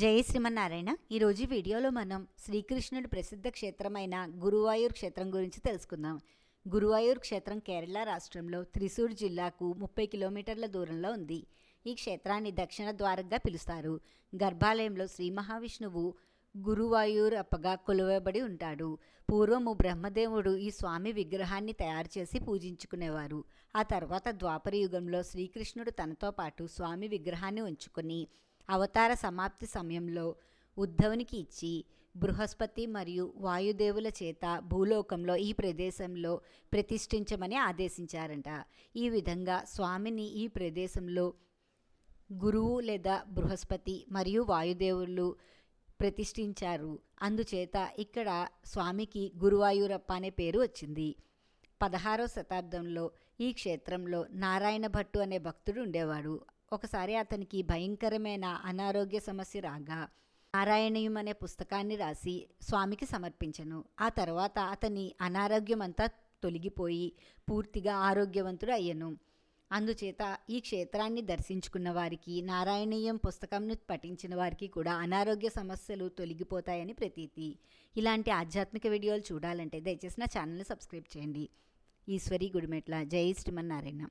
జయ శ్రీమన్నారాయణ. ఈరోజు ఈ వీడియోలో మనం శ్రీకృష్ణుడి ప్రసిద్ధ క్షేత్రమైన గురువాయూర్ క్షేత్రం గురించి తెలుసుకుందాం. గురువాయూర్ క్షేత్రం కేరళ రాష్ట్రంలో త్రిశూర్ జిల్లాకు ముప్పై కిలోమీటర్ల దూరంలో ఉంది. ఈ క్షేత్రాన్ని దక్షిణ ద్వారంగా పిలుస్తారు. గర్భాలయంలో శ్రీ మహావిష్ణువు గురువాయూర్ అప్పగా కొలువబడి ఉంటాడు. పూర్వము బ్రహ్మదేవుడు ఈ స్వామి విగ్రహాన్ని తయారు చేసి పూజించుకునేవారు. ఆ తర్వాత ద్వాపర యుగంలో శ్రీకృష్ణుడు తనతో పాటు స్వామి విగ్రహాన్ని ఉంచుకుని అవతార సమాప్తి సమయంలో ఉద్ధవునికి ఇచ్చి బృహస్పతి మరియు వాయుదేవుల చేత భూలోకంలో ఈ ప్రదేశంలో ప్రతిష్ఠించమని ఆదేశించారంట. ఈ విధంగా స్వామిని ఈ ప్రదేశంలో గురువు లేదా బృహస్పతి మరియు వాయుదేవులు ప్రతిష్ఠించారు. అందుచేత ఇక్కడ స్వామికి గురువాయూరప్ప అనే పేరు వచ్చింది. పదహారవ శతాబ్దంలో ఈ క్షేత్రంలో నారాయణ భట్టు అనే భక్తుడు ఉండేవాడు. ఒకసారి అతనికి భయంకరమైన అనారోగ్య సమస్య రాగా నారాయణీయం అనే పుస్తకాన్ని రాసి స్వామికి సమర్పించను. ఆ తర్వాత అతని అనారోగ్యం అంతా తొలగిపోయి పూర్తిగా ఆరోగ్యవంతుడు అయ్యను. అందుచేత ఈ క్షేత్రాన్ని దర్శించుకున్న వారికి నారాయణీయం పుస్తకంను పఠించిన వారికి కూడా అనారోగ్య సమస్యలు తొలగిపోతాయని ప్రతీతి. ఇలాంటి ఆధ్యాత్మిక వీడియోలు చూడాలంటే దయచేసి నా ఛానల్ని సబ్స్క్రైబ్ చేయండి. ఈశ్వరి గుడిమెట్ల. జై శ్రీమన్నారాయణ.